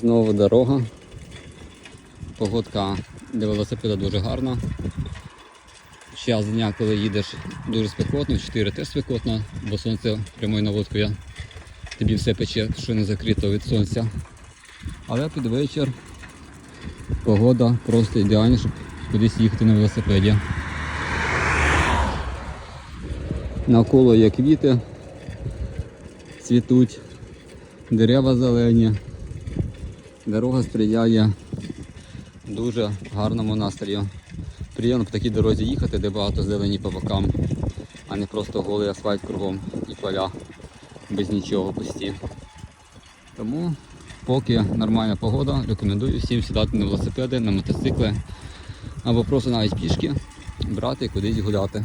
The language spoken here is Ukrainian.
Знову дорога. Погодка для велосипеда дуже гарна. Час дня, коли їдеш дуже спекотно, 4 теж спекотно, бо сонце прямою наводкою тобі все пече, що не закрито від сонця. Але під вечір погода просто ідеальна, щоб кудись їхати на велосипеді. Навколо є квіти, цвітуть, дерева зелені. Дорога сприяє дуже гарному настрою. Приємно по такій дорозі їхати, де багато зелені по бокам, а не просто голий асфальт кругом і поля без нічого пусті. Тому, поки нормальна погода, рекомендую всім сідати на велосипеди, на мотоцикли або просто навіть пішки брати і кудись гуляти.